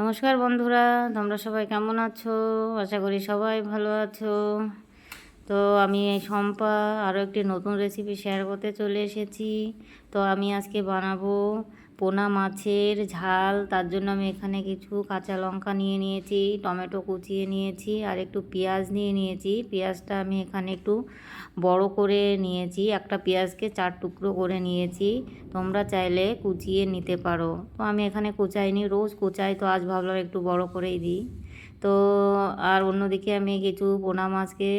নমস্কার বন্ধুরা, তোমরা সবাই কেমন আছো? আশা করি সবাই ভালো আছো। তো আমি এই শম্পা আরও একটি নতুন রেসিপি শেয়ার করতে চলে এসেছি। তো আমি আজকে বানাবো পোনা মাছের ঝাল, তার জন্য আমি এখানে কিছু কাঁচা লঙ্কা নিয়ে নিয়েছি, টমেটো কুচিয়ে নিয়েছি আর একটু পেঁয়াজ নিয়ে নিয়েছি। পেঁয়াজটা আমি এখানে একটু বড় করে নিয়েছি, একটা পেঁয়াজকে চার টুকরো করে নিয়েছি। তোমরা চাইলে কুচিয়ে নিতে পারো। তো আমি এখানে কুচাইনি, রোজ কুচাই, তো আজ ভাবলাম একটু বড় করেই দিই। তো আর অন্যদিকে আমি কিছু পোনা মাছকে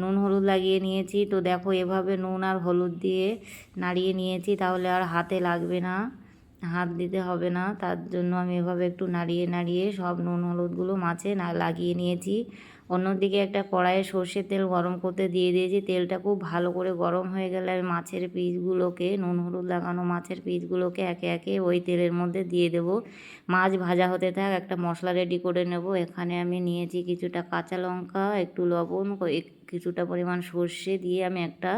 নুন, হলুদ লাগিয়ে নিয়েছি। তো দেখো এভাবে নুন আর হলুদ দিয়ে নাড়িয়ে নিয়েছি, তাহলে আর হাতে লাগবে না। হাত দিতে হবে না। তার জন্য আমি এভাবে একটু নাড়িয়ে নাড়িয়ে সব নুন, হলুদগুলো মাছে না লাগিয়ে নিয়েছি। অন্যদিকে একটা কড়াইয়ে সর্ষের তেল গরম করতে দিয়ে দিয়েছি। তেলটা খুব ভালো করে গরম হয়ে গেলে আমি মাছের পিসগুলোকে, নুন, হলুদ লাগানো মাছের পিসগুলোকে একে একে ওই তেলের মধ্যে দিয়ে দেবো। মাছ ভাজা হতে থাক, একটা মশলা রেডি করে নেব। এখানে আমি নিয়েছি কিছুটা কাঁচা লঙ্কা, একটু লবণ কিছুটা পরিমাণ সর্ষে দিয়ে আমি একটা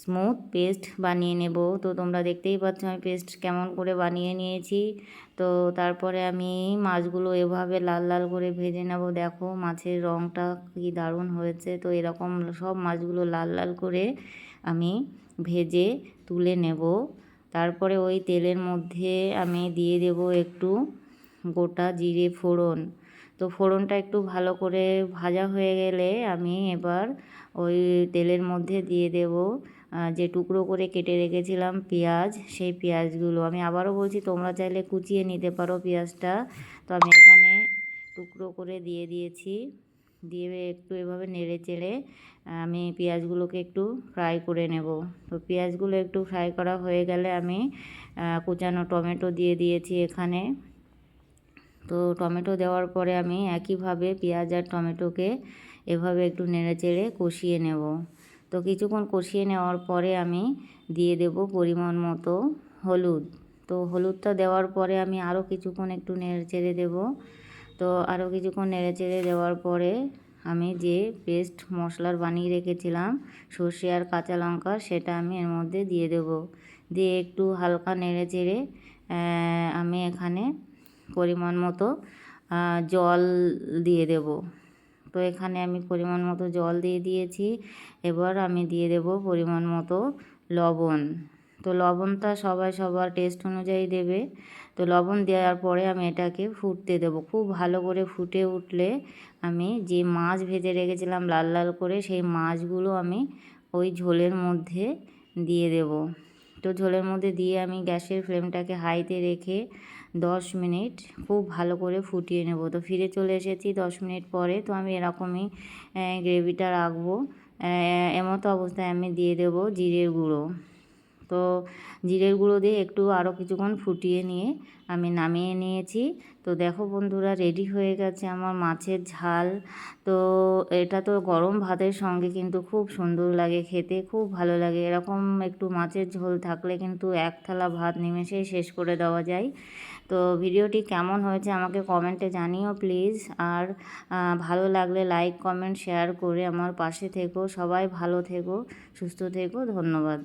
স্মুথ পেস্ট বানিয়ে নেব। তো তোমরা দেখতেই পাচ্ছ আমি পেস্ট কেমন করে বানিয়ে নিয়েছি। তো তারপরে আমি মাছগুলো এভাবে লাল লাল করে ভেজে নেব। দেখো মাছের রঙটা কি দারুণ হয়েছে। তো এরকম সব মাছগুলো লাল লাল করে আমি ভেজে তুলে নেব। তারপরে ওই তেলের মধ্যে আমি দিয়ে দেব একটু গোটা জিরে ফোড়ন। তো ফোড়নটা একটু ভালো করে ভাজা হয়ে গেলে আমি এবার ওই তেলের মধ্যে দিয়ে দেব যে টুকরো করে কেটে রেখেছিলাম পেঁয়াজ, সেই পেঁয়াজগুলো। আমি আবারও বলছি, তোমরা চাইলে কুচিয়ে নিতে পারো পেঁয়াজটা। তো আমি এখানে টুকরো করে দিয়ে দিয়েছি। দিয়ে একটু এভাবে নেড়ে চেড়ে আমি পেঁয়াজগুলোকে একটু ফ্রাই করে নেব। তো পেঁয়াজগুলো একটু ফ্রাই করা হয়ে গেলে আমি কুচানো টমেটো দিয়ে দিয়েছি এখানে। তো টমেটো দেওয়ার পরে আমি একইভাবে পেঁয়াজ আর টমেটোকে এভাবে একটু নেড়ে চেড়ে কষিয়ে নেব। তো কিছুক্ষণ কষিয়ে নেওয়ার পরে আমি দিয়ে দেব পরিমাণ মতো হলুদ। তো হলুদটা দেওয়ার পরে আমি আরও কিছুক্ষণ একটু নেড়ে চেড়ে দেবো। তো আরও কিছুক্ষণ নেড়ে চেড়ে দেওয়ার পরে আমি যে পেস্ট মশলার বানিয়ে রেখেছিলাম, সর্ষে আর কাঁচা লঙ্কা, সেটা আমি এর মধ্যে দিয়ে দেব। দিয়ে একটু হালকা নেড়ে চেড়ে আমি এখানে পরিমাণ মতো জল দিয়ে দেব। তো এখানে আমি পরিমাণ মতো জল দিয়ে দিয়েছি। এবার আমি দিয়ে দেব পরিমাণ মতো লবণ। তো লবণটা সবাই সবার টেস্ট অনুযায়ী দেবে। তো লবণ দেওয়ার পরে আমি এটাকে ফুটতে দেব। খুব ভালো করে ফুটে উঠলে আমি যে মাছ ভেজে রেখেছিলাম লাল লাল করে, সেই মাছগুলো আমি ওই ঝোলের মধ্যে দিয়ে দেব। তো ঝোলের মধ্যে দিয়ে আমি গ্যাসের ফ্লেমটাকে হাইতে রেখে দশ মিনিট খুব ভালো করে ফুটিয়ে নেব। তো ফিরে চলে এসেছি দশ মিনিট পরে। তো আমি এরকমই গ্রেভিটা রাখব। এমতো অবস্থায় আমি দিয়ে দেব জিরের গুঁড়ো। তো জিরের গুঁড়ো দিয়ে একটু আরও কিছুক্ষণ ফুটিয়ে নিয়ে আমি নামিয়ে নিয়েছি। তো দেখো বন্ধুরা রেডি হয়ে গেছে আমার মাছের ঝাল। তো এটা তো গরম ভাতের সঙ্গে কিন্তু খুব সুন্দর লাগে খেতে, খুব ভালো লাগে। এরকম একটু মাছের ঝোল থাকলে কিন্তু এক থালা ভাত নিমেষেই শেষ করে দেওয়া যায়। তো ভিডিওটি কেমন হয়েছে আমাকে কমেন্টে জানিও প্লিজ আর ভালো লাগলে লাইক কমেন্ট শেয়ার করে আমার পাশে থেকো। সবাই ভালো থেকো, সুস্থ থেকো। ধন্যবাদ।